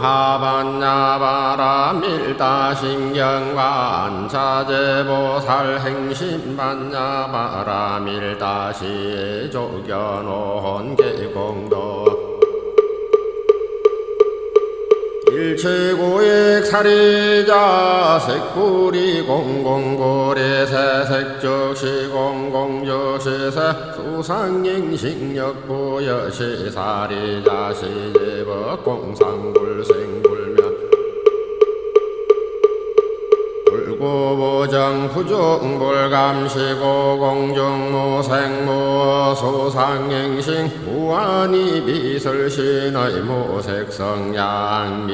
야반야바라 밀다신경관 자제보살 행신반야바라 밀다시 조견온 계공도 일체고액 사리자 색불이 공공고리 새색적시 공공적시세 수상행식력부여시 사리자 시제법 공상불생불면 불구보정 부정불감시고 공정무생무 소상행식 무한히 비설신의 무색성양